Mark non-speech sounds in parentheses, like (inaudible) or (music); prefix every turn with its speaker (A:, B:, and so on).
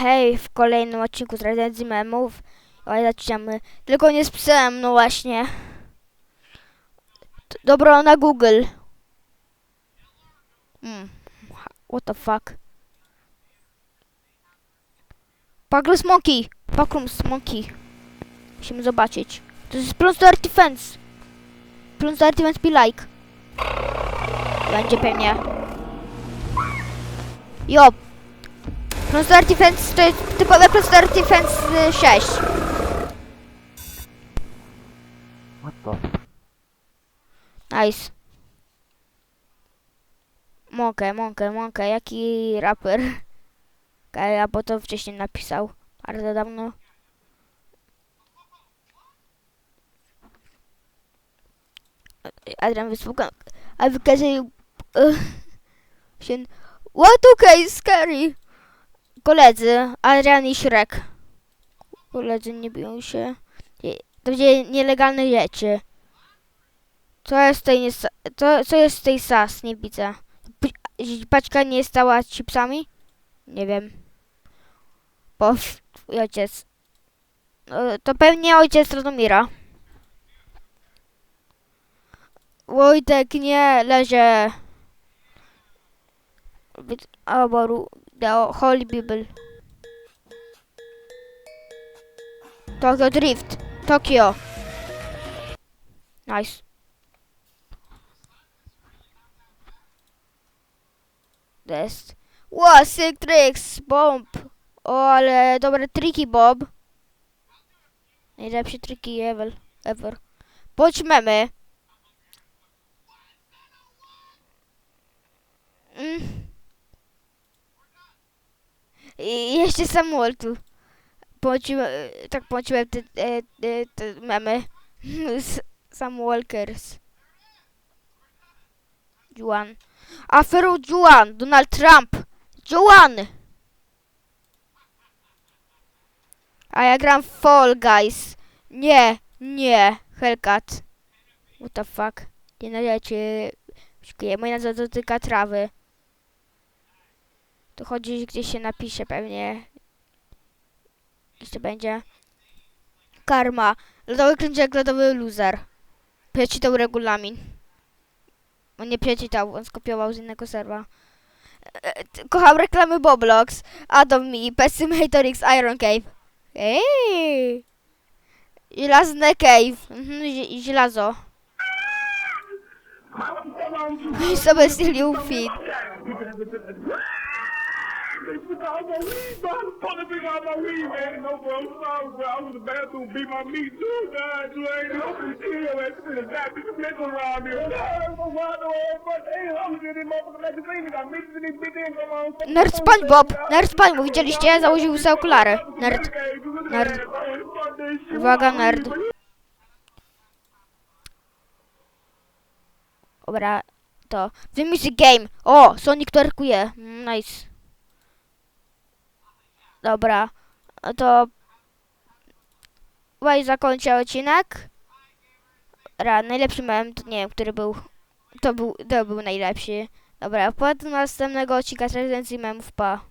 A: hej, w kolejnym odcinku z recenzji memów. Oj, zaczynamy. Tylko nie z psem, no właśnie. Dobro na Google. Hmm. What the fuck? Paglus Monkey. Paglus Monkey. Musimy zobaczyć. To jest Plunge Dirty Fence. Plunge Dirty Fence be like. Będzie pewnie. Jo, Dirty Defense to jest typowe Dirty Defense y, 6.
B: What the?
A: Nice. Mogę, mogę, mogę. Jaki raper? (laughs) Okej, a bo to wcześniej napisał. Bardzo dawno. Adrian wysłucha. A wykazuje... Uh, się... (laughs) What okay, scary. Koledzy, Adrian i Shrek. Koledzy nie biją się. To będzie nielegalne rzeczy. Co jest tej nie, to, co jest tej sas? Nie widzę. Paczka nie stała chipsami? Nie wiem. Bo twój ojciec. No, to pewnie ojciec Radomira. Wojtek, nie. Wy- Albo the Holy Bible. Tokyo Drift. Tokyo. Nice. Jest. Wow, sick tricks, bomb. O, ale dobre triki, Bob. Najlepsze triki ever. ever. Poćmemy. Mm. I jeszcze Samuel tu. Pociłem, tak pociłem te, te, te, te memy. (laughs) Z Samuelkers. Juan. Aferu Juan. Donald Trump. Juan. A ja gram Fall Guys. Nie, nie. Hellcat. What the fuck. Nie. Szkuję, moja nazwa dotyka trawy. To chodzi, gdzieś się napisze pewnie. Jeszcze będzie. Karma. Lodowy kręciak, lodowy loser. Przeczytał regulamin. On nie przeczytał, on skopiował z innego serwa. E, e, Kocham reklamy Boblox, Atom Me, Pessimatorix, Iron Cave. Ej! Żelazne Cave. Mhm, żelazo. I sobie stylił fit.
C: My to pick all my man. No. I'm bro. I was in the bathroom, beat my meat, too. God, you ain't is not this nigga around here. I'm so wild, bro. Hey, I'm in this motherfucker magazine. I got meat in this bitch. Ain't come on.
A: Nerd SpongeBob! Nerd SpongeBob, widzieliście? Założył sobie okulary. Nerd. Nerd. Uwaga, nerd. Dobra, to. The Music Game. O, Sonic twerkuje. Mm, Nice. Dobra, to... Chyba i zakończę odcinek. Dobra, najlepszy mem, nie wiem, który był... To był, to był najlepszy. Dobra, po następnego odcinka recenzji memów, pa.